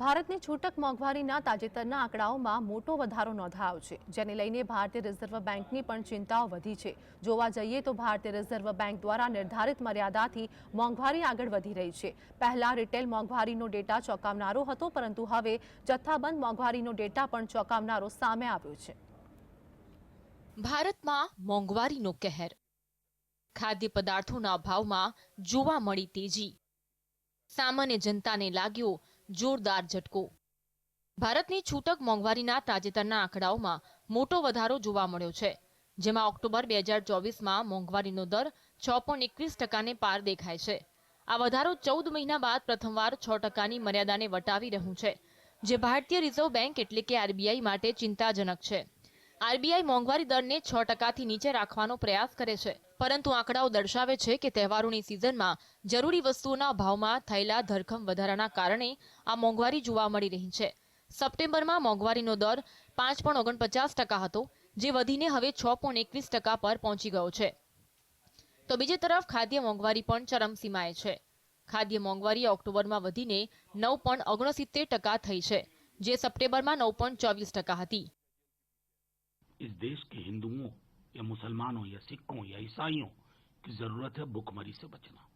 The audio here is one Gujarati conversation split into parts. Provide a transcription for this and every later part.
ભારતની છૂટક મોંઘવારીના તાજેતરના આંકડાઓમાં મોટો વધારો નોંધાયો છે, જેને લઈને ભારતીય રિઝર્વ બેંકની પણ ચિંતાઓ વધી છે. જોવા જઈએ તો ભારતીય રિઝર્વ બેંક દ્વારા નિર્ધારિત મર્યાદાથી મોંઘવારી આગળ વધી રહી છે. પહેલા રિટેલ મોંઘવારીનો ડેટા ચોંકાવનારો હતો, પરંતુ હવે જથ્થાબંધ મોંઘવારીનો ડેટા પણ ચોંકાવનારો સામે આવ્યો છે. ભારતમાં મોંઘવારીનો કહેર. ખાદ્ય પદાર્થોના ભાવમાં જોવા મળી તેજી. સામાન્ય જનતાને લાગ્યો જોરદાર ઝટકો. ભારતની છૂટક મોંઘવારીના તાજેતરના આંકડાઓમાં મોટો વધારો જોવા મળ્યો છે, જેમાં ઓક્ટોબર બે હજાર ચોવીસમાં મોંઘવારીનો દર છ પોઈન્ટ એકવીસ ટકાને પાર દેખાય છે. આ વધારો ચૌદ મહિના બાદ પ્રથમવાર છ ટકાની મર્યાદાને વટાવી રહ્યું છે, જે ભારતીય રિઝર્વ બેંક એટલે કે આરબીઆઈ માટે ચિંતાજનક છે. આરબીઆઈ મોંઘવારી દરને છ ટકાથી નીચે રાખવાનો પ્રયાસ કરે છે પરંતુ આંકડાઓ દર્શાવે છે કે તહેવારોની સિઝનમાં જરૂરી વસ્તુઓના ભાવમાં થયેલા ધરખમ વધારાના કારણે આ મોંઘવારી જોવા મળી રહી છે સપ્ટેમ્બરમાં મોંઘવારીનો દર પાંચ પોઈન્ટ ઓગણપચાસ ટકા હતો જે વધીને હવે છ પોઈન્ટ એકવીસ ટકા પર પહોંચી ગયો છે તો બીજી તરફ ખાદ્ય મોંઘવારી પણ ચરમસીમાએ છે ખાદ્ય મોંઘવારી ઓક્ટોબરમાં વધીને નવ પોઈન્ટ ઓગણસિત્તેર ટકા થઈ છે જે સપ્ટેમ્બરમાં નવ પોઈન્ટ ચોવીસ ટકા હતી इस देश के हिंदुओं या मुसलमानों या सिखों या ईसाइयों की जरूरत है भुखमरी से बचना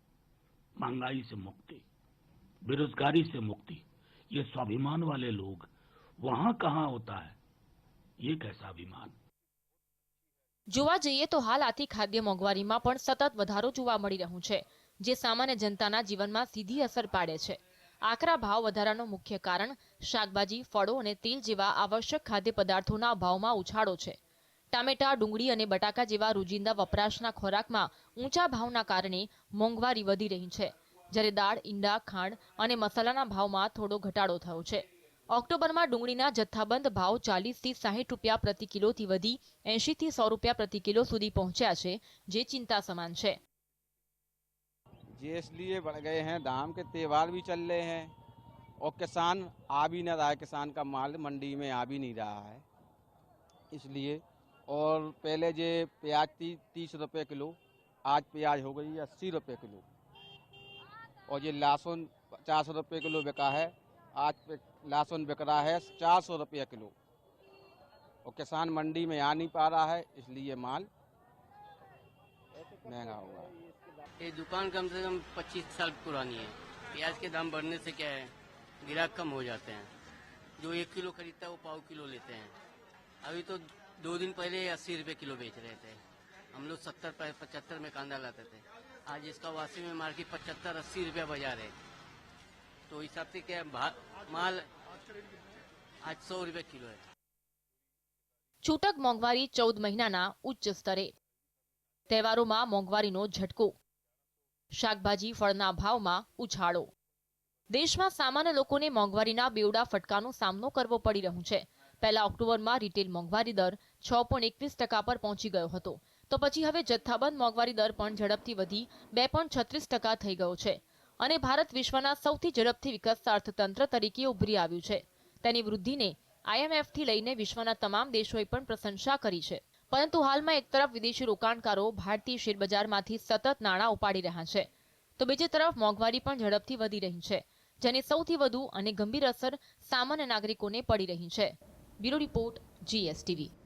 महंगाई से मुक्ति बेरोजगारी से मुक्ति ये स्वाभिमान वाले लोग वहां कहाँ होता है ये कैसा अभिमान જોવા જઈએ તો હાલ આથી ખાદ્ય મોંઘવારીમાં પણ સતત વધારો જોવા મળી રહ્યું છે જે સામાન્ય જનતાના જીવનમાં સીધી અસર પાડે છે આકરા ભાવ વધારાનો મુખ્ય કારણ શાકભાજી ફળો અને તેલ જેવા આવશ્યક ખાદ્ય પદાર્થોના ભાવમાં ઉછાળો છે ટામેટા ડુંગળી અને બટાકા જેવા રોજિંદા વપરાશના ખોરાકમાં ઊંચા ભાવના કારણે મોંઘવારી વધી રહી છે જ્યારે દાળ ઈંડા ખાંડ અને મસાલાના ભાવમાં થોડો ઘટાડો થયો છે ઓક્ટોબરમાં ડુંગળીના જથ્થાબંધ ભાવ ચાલીસથી સાહીઠ રૂપિયા પ્રતિ કિલોથી વધી એંશીથી સો રૂપિયા પ્રતિ કિલો સુધી પહોંચ્યા છે જે ચિંતા સમાન છે ये इसलिए बढ़ गए हैं दाम के त्यौहार भी चल रहे हैं और किसान आ भी नहीं रहा है किसान का माल मंडी में आ भी नहीं रहा है इसलिए और पहले जो प्याज थी तीस रुपये किलो, आज प्याज हो गई अस्सी रुपये किलो। और ये लहसुन पचास रुपये किलो बिका है, आज लहसुन बिक रहा है चार सौ रुपये किलो। और किसान मंडी में आ नहीं पा रहा है, इसलिए माल महँगा हुआ है ये दुकान कम से कम 25 साल पुरानी है। प्याज के दाम बढ़ने से क्या है ग्राहक कम हो जाते हैं। जो एक किलो खरीदता है, वो पाव किलो लेते हैं। अभी तो दो दिन पहले अस्सी रुपये किलो बेच रहे थे हम लोग सत्तर पचहत्तर में कांदा लाते थे आज इसका वासी में मार्केट पचहत्तर अस्सी रुपया बाजार है तो हिसाब से क्या है भा- माल आज सौ रुपये किलो है છૂટક મોંઘવારી ચૌદ મહિનાના ઉચ્ચ સ્તરે તહેવારોમાં મોંઘવારીનો ઝટકો શાકભાજી ફળના ભાવમાં ઉછાળો દેશમાં સામાન્ય લોકોને મોંઘવારીના બેવડા ફટકાનો સામનો કરવો પડી રહ્યો છે પહેલા ઓક્ટોબરમાં રિટેલ મોંઘવારી દર છ પોઈન્ટ એકવીસ ટકા પર પહોંચી ગયો હતો. તો પછી હવે જથ્થાબંધ મોંઘવારી દર પણ ઝડપથી વધી બે પોઈન્ટ છત્રીસ ટકા થઈ ગયો છે અને ભારત વિશ્વના સૌથી ઝડપથી વિકસતા અર્થતંત્ર તરીકે ઉભરી આવ્યું છે. તેની વૃદ્ધિને આઈએમએફથી લઈને વિશ્વના તમામ દેશોએ પણ પ્રશંસા કરી છે. પરંતુ હાલમાં એક તરફ વિદેશી રોકાણકારો ભારતીય શેરબજારમાંથી સતત નાણાં ઉપાડી રહ્યા છે. તો બીજી તરફ મોંઘવારી પણ ઝડપથી વધી રહી છે, જેની સૌથી વધુ અને ગંભીર અસર સામાન્ય નાગરિકોને પડી રહી છે. Video Report GSTV.